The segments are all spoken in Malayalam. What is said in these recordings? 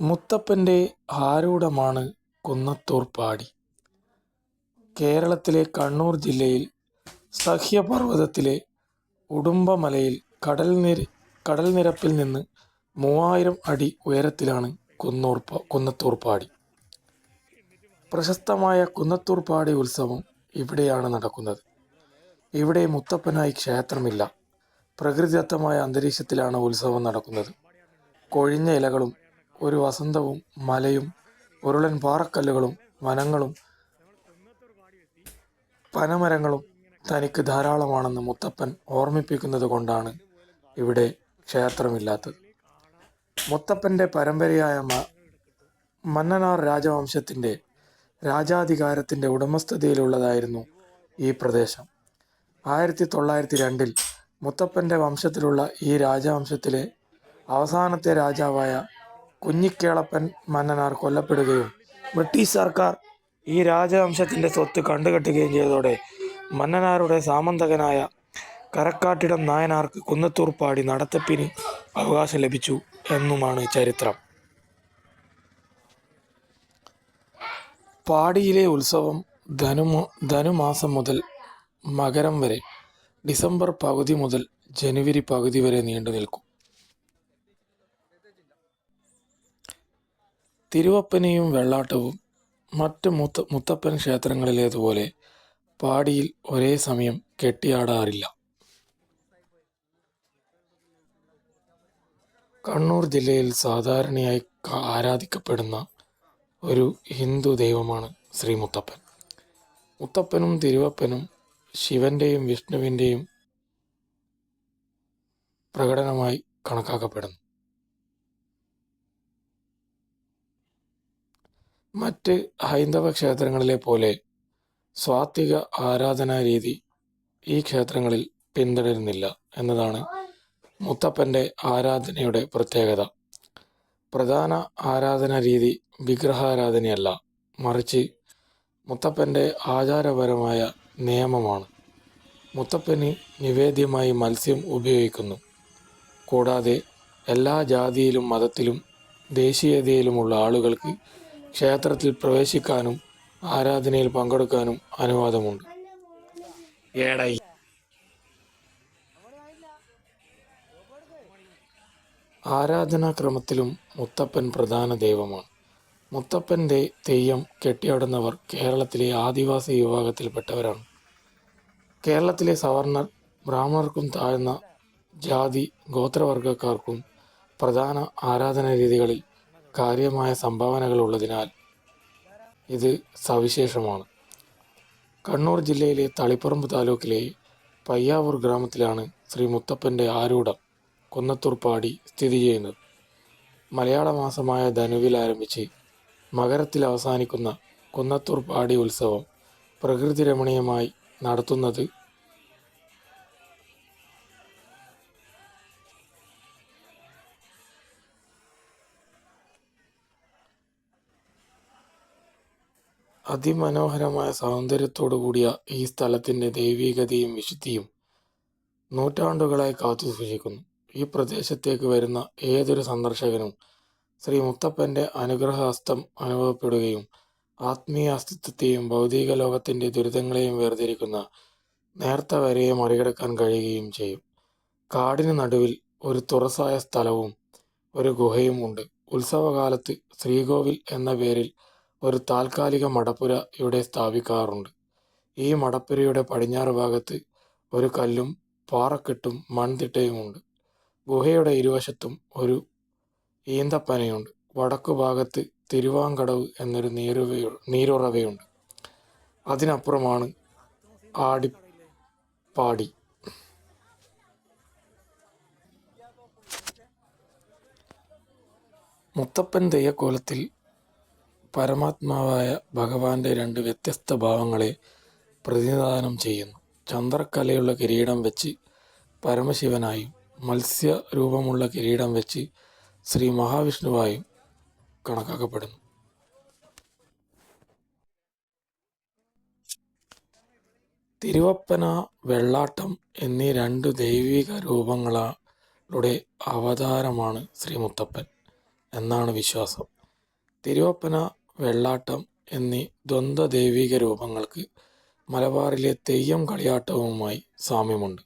മുത്തപ്പന്റെ ആരൂഢമാണ് കുന്നത്തൂർ പാടി കേരളത്തിലെ കണ്ണൂർ ജില്ലയിൽ സഹ്യപർവതത്തിലെ ഉടുമ്പമലയിൽ കടൽനിര കടൽനിരപ്പിൽ നിന്ന് മൂവായിരം അടി ഉയരത്തിലാണ് കുന്നൂർ കുന്നത്തൂർ പാടി പ്രശസ്തമായ കുന്നത്തൂർ പാടി ഉത്സവം ഇവിടെയാണ് നടക്കുന്നത്. ഇവിടെ മുത്തപ്പനായി ക്ഷേത്രമില്ല. പ്രകൃതിദത്തമായ അന്തരീക്ഷത്തിലാണ് ഉത്സവം നടക്കുന്നത്. കൊഴിഞ്ഞ ഇലകളും ഒരു വസന്തവും മലയും ഉരുളൻ പാറക്കല്ലുകളും വനങ്ങളും പനമരങ്ങളും തനിക്ക് ധാരാളമാണെന്ന് മുത്തപ്പൻ ഓർമ്മിപ്പിക്കുന്നത് കൊണ്ടാണ് ഇവിടെ ക്ഷേത്രമില്ലാത്തത്. മുത്തപ്പന്റെ പരമ്പരയായ മന്നനാർ രാജവംശത്തിന്റെ രാജാധികാരത്തിന്റെ ഉടമസ്ഥതയിലുള്ളതായിരുന്നു ഈ പ്രദേശം. ആയിരത്തി തൊള്ളായിരത്തി രണ്ടിൽ മുത്തപ്പന്റെ വംശത്തിലുള്ള ഈ രാജവംശത്തിലെ അവസാനത്തെ രാജാവായ കുഞ്ഞിക്കേളപ്പൻ മന്നനാർ കൊല്ലപ്പെടുകയും ബ്രിട്ടീഷ് സർക്കാർ ഈ രാജവംശത്തിന്റെ സ്വത്ത് കണ്ടുകെട്ടുകയും ചെയ്തതോടെ മന്നനാരുടെ സാമന്തകനായ കരക്കാട്ടിടം നായനാർക്ക് കുന്നത്തൂർപ്പാടി നടത്തിപ്പിന് അവകാശം ലഭിച്ചു എന്നുമാണ് ചരിത്രം. പാടിയിലെ ഉത്സവം ധനു ധനുമാസം മുതൽ മകരം വരെ ഡിസംബർ പകുതി മുതൽ ജനുവരി പകുതി വരെ നീണ്ടു നിൽക്കും തിരുവപ്പനയും വെള്ളാട്ടവും മറ്റ് മുത്ത മുത്തപ്പൻ ക്ഷേത്രങ്ങളിലേതുപോലെ പാടിയിൽ ഒരേ സമയം കെട്ടിയാടാറില്ല. കണ്ണൂർ ജില്ലയിൽ സാധാരണയായി ആരാധിക്കപ്പെടുന്ന ഒരു ഹിന്ദു ദൈവമാണ് ശ്രീ മുത്തപ്പൻ. മുത്തപ്പനും തിരുവപ്പനും ശിവന്റെയും വിഷ്ണുവിന്റെയും പ്രകടനമായി കണക്കാക്കപ്പെടുന്നു. മറ്റ് ഹൈന്ദവ ക്ഷേത്രങ്ങളിലെ പോലെ സ്വാത്വിക ആരാധനാ രീതി ഈ ക്ഷേത്രങ്ങളിൽ പിന്തുടരുന്നില്ല എന്നതാണ് മുത്തപ്പന്റെ ആരാധനയുടെ പ്രത്യേകത. പ്രധാന ആരാധനാ രീതി വിഗ്രഹാരാധനയല്ല മറിച്ച് മുത്തപ്പന്റെ ആചാരപരമായ നിയമമാണ്. മുത്തപ്പന് നിവേദ്യമായി മത്സ്യം ഉപയോഗിക്കുന്നു. കൂടാതെ എല്ലാ ജാതിയിലും മതത്തിലും ദേശീയതയിലുമുള്ള ആളുകൾക്ക് ക്ഷേത്രത്തിൽ പ്രവേശിക്കാനും ആരാധനയിൽ പങ്കെടുക്കാനും അനുവാദമുണ്ട്. ആരാധനാ ആരാധനാക്രമത്തിലും മുത്തപ്പൻ പ്രധാന ദൈവമാണ്. മുത്തപ്പന്റെ തെയ്യം കെട്ടിയാടുന്നവർ കേരളത്തിലെ ആദിവാസി വിഭാഗത്തിൽപ്പെട്ടവരാണ്. കേരളത്തിലെ സവർണർ ബ്രാഹ്മണർക്കും താഴ്ന്ന ജാതി ഗോത്രവർഗക്കാർക്കും പ്രധാന ആരാധനാ രീതികളിൽ കാര്യമായ സംഭാവനകൾ ഉള്ളതിനാൽ ഇത് സവിശേഷമാണ്. കണ്ണൂർ ജില്ലയിലെ തളിപ്പറമ്പ് താലൂക്കിലെ പയ്യാവൂർ ഗ്രാമത്തിലാണ് ശ്രീ മുത്തപ്പന്റെ ആരൂഢം കുന്നത്തൂർപ്പാടി സ്ഥിതി ചെയ്യുന്നത്. മലയാള മാസമായ ധനുവിൽ ആരംഭിച്ച് മകരത്തിൽ അവസാനിക്കുന്ന കുന്നത്തൂർപ്പാടി ഉത്സവം പ്രകൃതി രമണീയമായി നടത്തുന്നത് അതിമനോഹരമായ സൗന്ദര്യത്തോടു കൂടിയ ഈ സ്ഥലത്തിന്റെ ദൈവീകതയും വിശുദ്ധിയും നൂറ്റാണ്ടുകളായി കാത്തു സൂക്ഷിക്കുന്നു. ഈ പ്രദേശത്തേക്ക് വരുന്ന ഏതൊരു സന്ദർശകനും ശ്രീ മുത്തപ്പന്റെ അനുഗ്രഹഹസ്തം അനുഭവപ്പെടുകയും ആത്മീയ അസ്തിത്വത്തെയും ഭൗതിക ലോകത്തിന്റെ ദുരിതങ്ങളെയും വേർതിരിക്കുന്ന നേർത്ത വരയെ മറികടക്കാൻ കഴിയുകയും ചെയ്യും. കാടിന് നടുവിൽ ഒരു തുറസായ സ്ഥലവും ഒരു ഗുഹയും ഉണ്ട്. ഉത്സവകാലത്ത് ശ്രീകോവിൽ എന്ന പേരിൽ ഒരു താൽക്കാലിക മടപ്പുര ഇവിടെ സ്ഥാപിക്കാറുണ്ട്. ഈ മടപ്പുരയുടെ പടിഞ്ഞാറ് ഭാഗത്ത് ഒരു കല്ലും പാറക്കെട്ടും മൺതിട്ടയുമുണ്ട്. ഗുഹയുടെ ഇരുവശത്തും ഒരു ഈന്തപ്പനയുണ്ട്. വടക്കു ഭാഗത്ത് തിരുവാങ്കടവ് എന്നൊരു നീരുവയു നീരുറവയുണ്ട്. അതിനപ്പുറമാണ് ആടിപ്പാടി. മുത്തപ്പൻ തെയ്യക്കോലത്തിൽ പരമാത്മാവായ ഭഗവാന്റെ രണ്ട് വ്യത്യസ്ത ഭാവങ്ങളെ പ്രതിനിധാനം ചെയ്യുന്നു. ചന്ദ്രക്കലയുള്ള കിരീടം വെച്ച് പരമശിവനായും മത്സ്യ രൂപമുള്ള കിരീടം വെച്ച് ശ്രീ മഹാവിഷ്ണുവായും കണക്കാക്കപ്പെടുന്നു. തിരുവപ്പന വെള്ളാട്ടം എന്നീ രണ്ട് ദൈവിക രൂപങ്ങളുടെ അവതാരമാണ് ശ്രീ മുത്തപ്പൻ എന്നാണ് വിശ്വാസം. തിരുവപ്പന വെള്ളാട്ടം എന്നീ ദ്വന്ദ്വ ദൈവിക രൂപങ്ങൾക്ക് മലബാറിലെ തെയ്യം കളിയാട്ടവുമായി സാമ്യമുണ്ട്.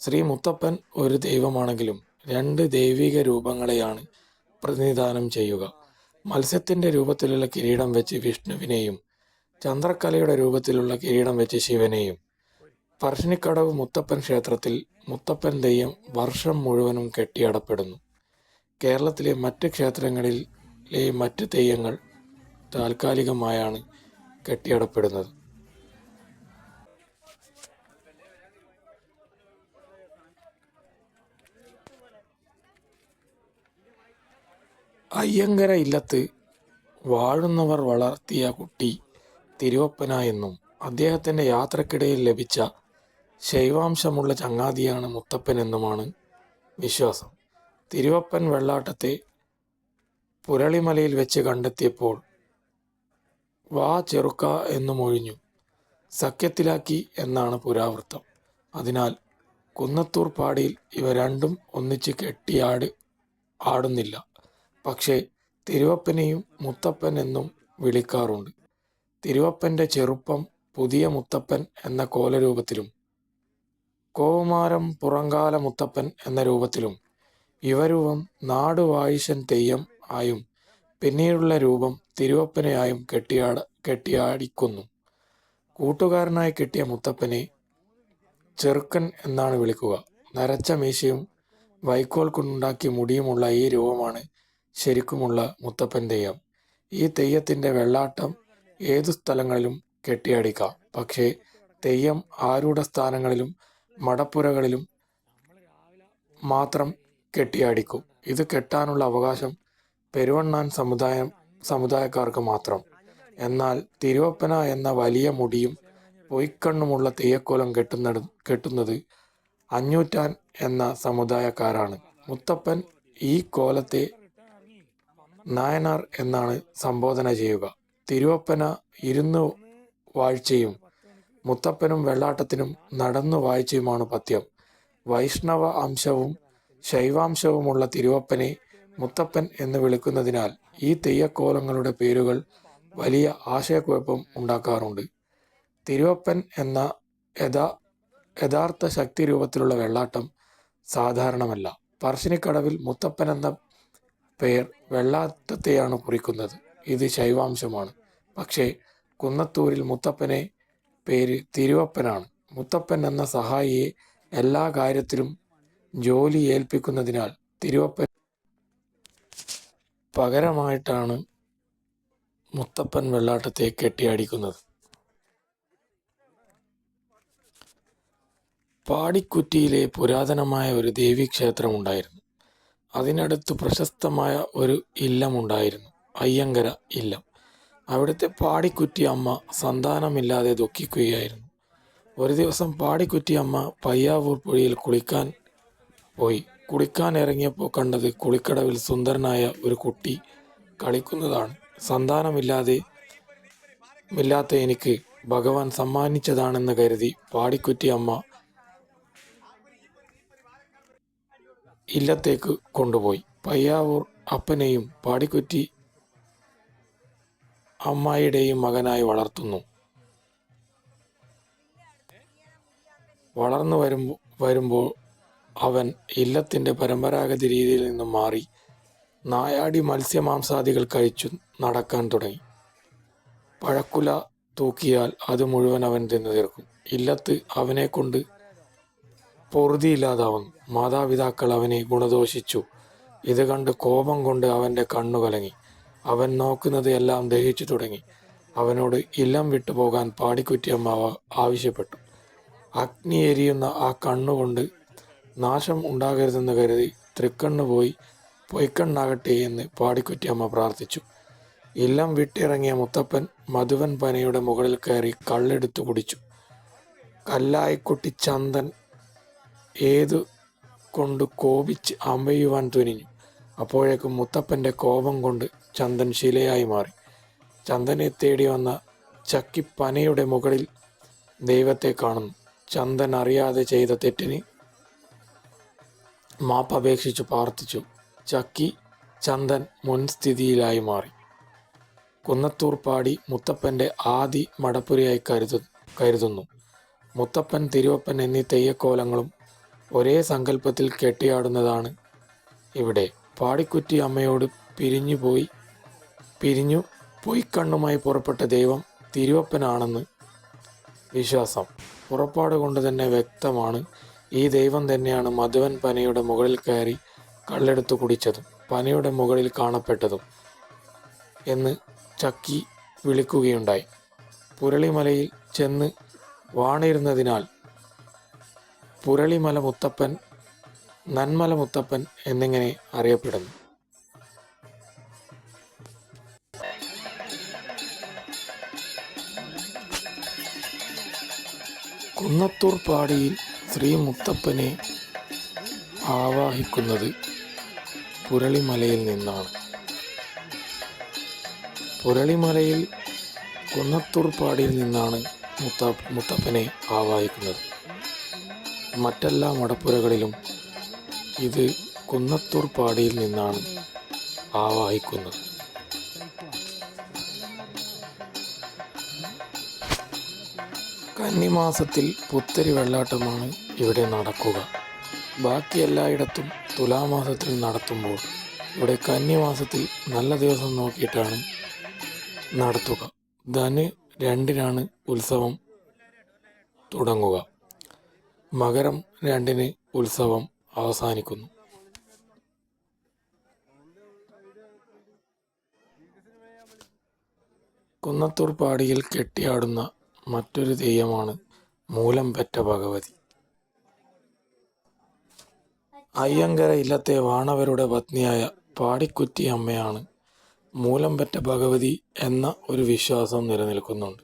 ശ്രീ മുത്തപ്പൻ ഒരു ദൈവമാണെങ്കിലും രണ്ട് ദൈവിക രൂപങ്ങളെയാണ് പ്രതിനിധാനം ചെയ്യുക. മത്സ്യത്തിന്റെ രൂപത്തിലുള്ള കിരീടം വെച്ച് വിഷ്ണുവിനെയും ചന്ദ്രക്കലയുടെ രൂപത്തിലുള്ള കിരീടം വെച്ച് ശിവനെയും. പറശ്ശിനിക്കടവ് മുത്തപ്പൻ ക്ഷേത്രത്തിൽ മുത്തപ്പൻ തെയ്യം വർഷം മുഴുവനും കെട്ടിയടപ്പെടുന്നു. കേരളത്തിലെ മറ്റ് ക്ഷേത്രങ്ങളിലെ മറ്റ് തെയ്യങ്ങൾ താൽക്കാലികമായാണ് കെട്ടിയടപ്പെടുന്നത്. അയ്യങ്കര ഇല്ലത്ത് വാഴുന്നവർ വളർത്തിയ കുട്ടി തിരുവപ്പന എന്നും അദ്ദേഹത്തിന്റെ യാത്രക്കിടയിൽ ലഭിച്ച ശൈവാംശമുള്ള ചങ്ങാതിയാണ് മുത്തപ്പൻ എന്നുമാണ് വിശ്വാസം. തിരുവപ്പൻ വെള്ളാട്ടത്തെ പുരളിമലയിൽ വെച്ച് കണ്ടെത്തിയപ്പോൾ വാ ചെറുക്ക എന്നു മൊഴിഞ്ഞു സഖ്യത്തിലാക്കി എന്നാണ് പുരാവൃത്തം. അതിനാൽ കുന്നത്തൂർ പാടിയിൽ ഇവ രണ്ടും ഒന്നിച്ച് കെട്ടിയാട് ആടുന്നില്ല. പക്ഷേ തിരുവപ്പനെയും മുത്തപ്പൻ എന്നും വിളിക്കാറുണ്ട്. തിരുവപ്പന്റെ ചെറുപ്പം പുതിയ മുത്തപ്പൻ എന്ന കോലരൂപത്തിലും കോമാരം പുറങ്കാല മുത്തപ്പൻ എന്ന രൂപത്തിലും യുവരൂപം നാടുവായിശൻ തെയ്യം ആയും പിന്നീടുള്ള രൂപം തിരുവപ്പനയായും കെട്ടിയാട കെട്ടിയാടിക്കുന്നു. കൂട്ടുകാരനായി കിട്ടിയ മുത്തപ്പനെ ചെറുക്കൻ എന്നാണ് വിളിക്കുക. നരച്ച മീശയും വൈക്കോൽ കൊണ്ടുണ്ടാക്കിയ മുടിയുമുള്ള ഈ രൂപമാണ് ശരിക്കുമുള്ള മുത്തപ്പൻ തെയ്യം. ഈ തെയ്യത്തിന്റെ വെള്ളാട്ടം ഏതു സ്ഥലങ്ങളിലും കെട്ടിയടിക്കാം. പക്ഷേ തെയ്യം ആരുടെ സ്ഥാനങ്ങളിലും മടപ്പുരകളിലും മാത്രം കെട്ടിയാടിക്കും. ഇത് കെട്ടാനുള്ള അവകാശം പെരുവണ്ണാൻ സമുദായം സമുദായക്കാർക്ക് മാത്രം. എന്നാൽ തിരുവപ്പന എന്ന വലിയ മുടിയും പൊയ്ക്കണ്ണുമുള്ള തെയ്യക്കോലം കെട്ടുന്നത് കെട്ടുന്നത് അഞ്ഞൂറ്റാൻ എന്ന സമുദായക്കാരാണ്. മുത്തപ്പൻ ഈ കോലത്തെ നായനാർ എന്നാണ് സംബോധന ചെയ്യുക. തിരുവപ്പന ഇരുന്നു വാഴ്ചയും മുത്തപ്പനും വെള്ളാട്ടത്തിനും നടന്നു വാഴ്ചയുമാണ് പഥ്യം. വൈഷ്ണവ അംശവും ശൈവാംശവുമുള്ള തിരുവപ്പനെ മുത്തപ്പൻ എന്ന് വിളിക്കുന്നതിനാൽ ഈ തെയ്യക്കോലങ്ങളുടെ പേരുകൾ വലിയ ആശയക്കുഴപ്പം ഉണ്ടാക്കാറുണ്ട്. തിരുവപ്പൻ എന്ന യഥാ യഥാർത്ഥ ശക്തി രൂപത്തിലുള്ള വെള്ളാട്ടം സാധാരണമല്ല. പറശ്ശിനിക്കടവിൽ മുത്തപ്പൻ എന്ന പേർ വെള്ളാട്ടത്തെയാണ് കുറിക്കുന്നത്. ഇത് ശൈവാംശമാണ്. പക്ഷേ കുന്നത്തൂരിൽ മുത്തപ്പനെ പേര് തിരുവപ്പനാണ്. മുത്തപ്പൻ എന്ന സഹായിയെ എല്ലാ കാര്യത്തിലും ജോലി ഏൽപ്പിക്കുന്നതിനാൽ തിരുവപ്പൻ പകരമായിട്ടാണ് മുത്തപ്പൻ വെള്ളാട്ടത്തെ കെട്ടിയാടിക്കുന്നത്. പാടിക്കുറ്റിയിലെ പുരാതനമായ ഒരു ദേവീക്ഷേത്രം ഉണ്ടായിരുന്നു. അതിനടുത്ത് പ്രശസ്തമായ ഒരു ഇല്ലമുണ്ടായിരുന്നു അയ്യങ്കര ഇല്ലം. അവിടുത്തെ പാടിക്കുറ്റി അമ്മ സന്താനമില്ലാതെ ദുഃഖിക്കുകയായിരുന്നു. ഒരു ദിവസം പാടിക്കുറ്റി അമ്മ പയ്യാവൂർ പുഴയിൽ കുളിക്കാൻ പോയി. കുളിക്കാൻ ഇറങ്ങിയപ്പോൾ കണ്ടത് കുളിക്കടവിൽ സുന്ദരനായ ഒരു കുട്ടി കളിക്കുന്നതാണ്. സന്താനമില്ലാതെ ഇല്ലാത്ത എനിക്ക് ഭഗവാൻ സമ്മാനിച്ചതാണെന്ന് കരുതി പാടിക്കുറ്റി അമ്മ ഇല്ലത്തേക്ക് കൊണ്ടുപോയി. പയ്യാവൂർ അപ്പനെയും പാടിക്കുറ്റി അമ്മായിയുടെയും മകനായി വളർത്തുന്നു. വളർന്നു വരുമ്പോൾ വരുമ്പോൾ അവൻ ഇല്ലത്തിന്റെ പരമ്പരാഗത രീതിയിൽ നിന്നും മാറി നായാടി മത്സ്യമാംസാദികൾ കഴിച്ചു നടക്കാൻ തുടങ്ങി. പഴക്കുല തൂക്കിയാൽ അത് മുഴുവൻ അവൻ തിന്നു തീർക്കും. ഇല്ലത്ത് അവനെ കൊണ്ട് പൊറുതിയില്ലാതാവുന്നു. മാതാപിതാക്കൾ അവനെ ഗുണദോഷിച്ചു. ഇത് കണ്ട് കോപം കൊണ്ട് അവന്റെ കണ്ണു കലങ്ങി. അവൻ നോക്കുന്നത് എല്ലാം ദഹിച്ചു തുടങ്ങി. അവനോട് ഇല്ലം വിട്ടുപോകാൻ പാടിക്കുറ്റിയമ്മ ആവശ്യപ്പെട്ടു. അഗ്നി എരിയുന്ന ആ കണ്ണുകൊണ്ട് നാശം ഉണ്ടാകരുതെന്ന് കരുതി തൃക്കണ്ണു പോയി പൊയ്ക്കണ്ണാകട്ടെ എന്ന് പാടിക്കുറ്റിയമ്മ പ്രാർത്ഥിച്ചു. എല്ലാം വിട്ടിറങ്ങിയ മുത്തപ്പൻ മധുവൻ പനയുടെ മുകളിൽ കയറി കള്ളെടുത്തു കുടിച്ചു. കല്ലായിക്കുട്ടി ചന്ദൻ ഏതു കൊണ്ട് കോപിച്ച് അമ്പയുവാൻ തുനിഞ്ഞു. അപ്പോഴേക്കും മുത്തപ്പന്റെ കോപം കൊണ്ട് ചന്ദൻ ശിലയായി മാറി. ചന്ദനെ തേടി വന്ന ചക്കി പനയുടെ മുകളിൽ ദൈവത്തെ കാണുന്നു. ചന്ദൻ അറിയാതെ ചെയ്ത തെറ്റിന് മാപ്പപേക്ഷിച്ചു പ്രാർത്ഥിച്ചു. ചക്കി ചന്ദൻ മുൻസ്ഥിതിയിലായി മാറി. കുന്നത്തൂർ പാടി മുത്തപ്പന്റെ ആദി മടപ്പുരയായി കരുത കരുതുന്നു. മുത്തപ്പൻ തിരുവപ്പൻ എന്നീ തെയ്യക്കോലങ്ങളും ഒരേ സങ്കല്പത്തിൽ കെട്ടിയാടുന്നതാണ് ഇവിടെ. പാടിക്കുറ്റി അമ്മയോട് പിരിഞ്ഞു പോയി പിരിഞ്ഞു പൊയ്ക്കണ്ണുമായി പുറപ്പെട്ട ദൈവം തിരുവപ്പനാണെന്ന് വിശ്വാസം. പുറപ്പാട് കൊണ്ട് തന്നെ വ്യക്തമാണ് ഈ ദൈവം തന്നെയാണ് മധുവൻ പനയുടെ മുകളിൽ കയറി കള്ളെടുത്തു കുടിച്ചതും പനയുടെ മുകളിൽ കാണപ്പെട്ടതും എന്ന് ചക്കി വിളിക്കുകയുണ്ടായി. പുരളിമലയിൽ ചെന്ന് വാണിരുന്നതിനാൽ പുരളിമല മുത്തപ്പൻ നന്മല മുത്തപ്പൻ എന്നിങ്ങനെ അറിയപ്പെടുന്നു. കുന്നത്തൂർ പാടിയിൽ ശ്രീ മുത്തപ്പനെ ആവാഹിക്കുന്നത് പുരളിമലയിൽ നിന്നാണ്. പുരളിമലയിൽ കുന്നത്തൂർപ്പാടിയിൽ നിന്നാണ് മുത്ത മുത്തപ്പനെ ആവാഹിക്കുന്നത്. മറ്റെല്ലാ മടപ്പുരകളിലും ഇത് കുന്നത്തൂർപ്പാടിയിൽ നിന്നാണ് ആവാഹിക്കുന്നത്. കന്നിമാസത്തിൽ പുത്തരി വെള്ളാട്ടമാണ് ഇവിടെ നടക്കുക. ബാക്കി എല്ലായിടത്തും തുലാമാസത്തിൽ നടത്തുമ്പോൾ ഇവിടെ കന്നിമാസത്തിൽ നല്ല ദിവസം നോക്കിയിട്ടാണ് നടത്തുക. ധന് രണ്ടിനാണ് ഉത്സവം തുടങ്ങുക. മകരം രണ്ടിന് ഉത്സവം അവസാനിക്കുന്നു. കുന്നത്തൂർ പാടിയിൽ കെട്ടിയാടുന്ന മറ്റൊരു തെയ്യമാണ് മൂലം പെറ്റ ഭഗവതി. അയ്യങ്കര ഇല്ലത്തെ വാണവരുടെ പത്നിയായ പാടിക്കുറ്റി അമ്മയാണ് മൂലം പെറ്റ ഭഗവതി എന്ന ഒരു വിശ്വാസം നിലനിൽക്കുന്നുണ്ട്.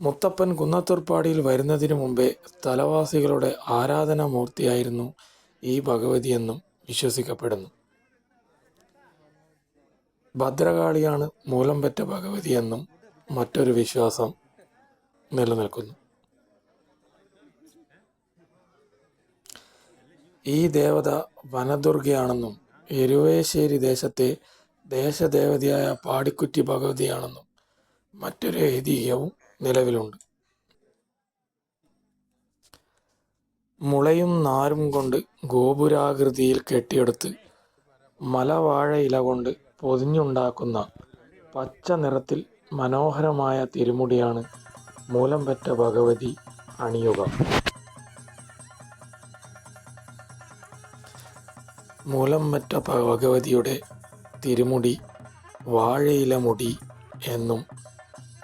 മുത്തപ്പൻ കുന്നത്തൂർപ്പാടിയിൽ വരുന്നതിനു മുമ്പേ സ്ഥലവാസികളുടെ ആരാധനാമൂർത്തിയായിരുന്നു ഈ ഭഗവതിയെന്നും വിശ്വസിക്കപ്പെടുന്നു. ഭദ്രകാളിയാണ് മൂലം പെറ്റ ഭഗവതിയെന്നും മറ്റൊരു വിശ്വാസം നിലനിൽക്കുന്നു. ഈ ദേവത വനദുർഗയാണെന്നും എരുവേശ്ശേരി ദേശത്തെ ദേശദേവതയായ പാടിക്കുറ്റി ഭഗവതിയാണെന്നും മറ്റൊരു ഐതിഹ്യവും നിലവിലുണ്ട്. മുളയും നാരും കൊണ്ട് ഗോപുരാകൃതിയിൽ കെട്ടിയെടുത്ത് മലവാഴ ഇല കൊണ്ട് പൊതിഞ്ഞുണ്ടാക്കുന്ന പച്ച നിറത്തിൽ മനോഹരമായ തിരുമുടിയാണ് മൂലം പെറ്റ ഭഗവതി അണിയുക. മൂലം പെറ്റ ഭഗവതിയുടെ തിരുമുടി വാഴയില മുടി എന്നും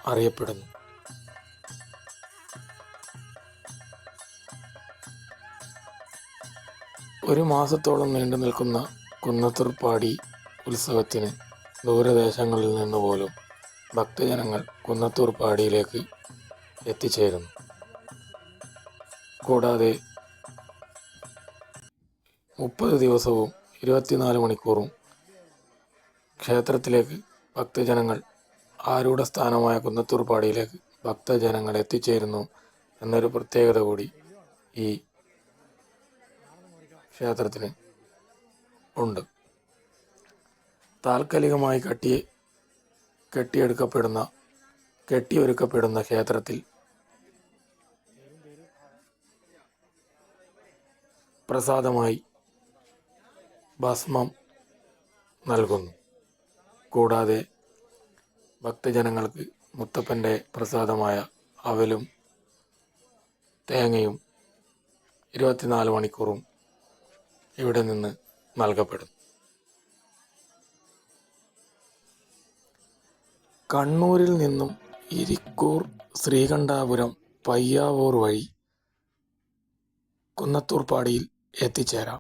അറിയപ്പെടുന്നു. ഒരു മാസത്തോളം നീണ്ടു നിൽക്കുന്ന കുന്നത്തൂർപ്പാടി ഉത്സവത്തിന് ദൂരദേശങ്ങളിൽ നിന്ന് പോലും ഭക്തജനങ്ങൾ കുന്നത്തൂർ പാടിയിലേക്ക് എത്തിച്ചേരുന്നു. കൂടാതെ മുപ്പത് ദിവസവും ഇരുപത്തിനാല് മണിക്കൂറും ക്ഷേത്രത്തിലേക്ക് ഭക്തജനങ്ങൾ ആരൂഢ സ്ഥാനമായ കുന്നത്തൂർ പാടിയിലേക്ക് ഭക്തജനങ്ങൾ എത്തിച്ചേരുന്നു എന്നൊരു പ്രത്യേകത കൂടി ഈ ക്ഷേത്രത്തിന് ഉണ്ട്. താൽക്കാലികമായി കട്ടി കെട്ടിയെടുക്കപ്പെടുന്ന കെട്ടിയൊരുക്കപ്പെടുന്ന ക്ഷേത്രത്തിൽ പ്രസാദമായി ഭസ്മം നൽകുന്നു. കൂടാതെ ഭക്തജനങ്ങൾക്ക് മുത്തപ്പന്റെ പ്രസാദമായ അവലും തേങ്ങയും ഇരുപത്തിനാല് മണിക്കൂറും ഇവിടെ നിന്ന് നൽകപ്പെടുന്നു. കണ്ണൂരിൽ നിന്നും ഇരിക്കൂർ ശ്രീകണ്ഠാപുരം പയ്യാവൂർ വഴി കുന്നത്തൂർപ്പാടിയിൽ എത്തിച്ചേരാം.